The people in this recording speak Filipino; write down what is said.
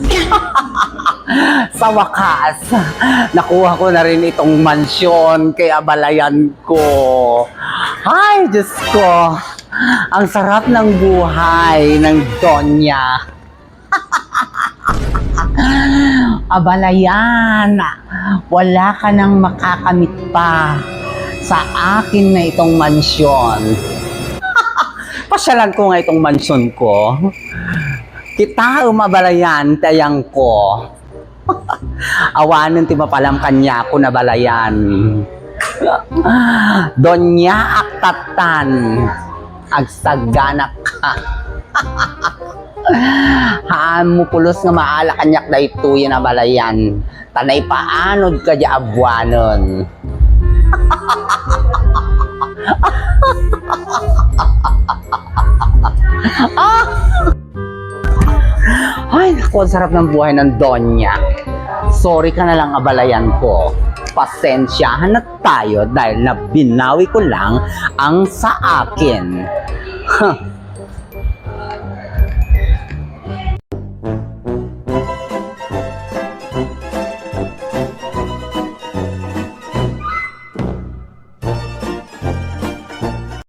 Sa wakas, nakuha ko na rin itong mansyon kay abalayan ko. Ay, Diyos ko. Ang sarap ng buhay ng Donya. Abalayan, wala ka nang makakamit pa sa akin na itong mansyon. Pasyalan ko nga itong mansyon ko. Kita umabalayan tayang ko. Awanan ti mapalam kanya ko na balayan. Donya aktatan. Agsaganak ka. Haan mo pulos nga maala kanyak da ito yan na balayan. Tanay paanod ka di abwanon. Ay, naku, ang sarap ng buhay ng Donya. Sorry ka na lang abalayan ko. Pasensyahan na tayo dahil nabinawi ko lang ang sa akin.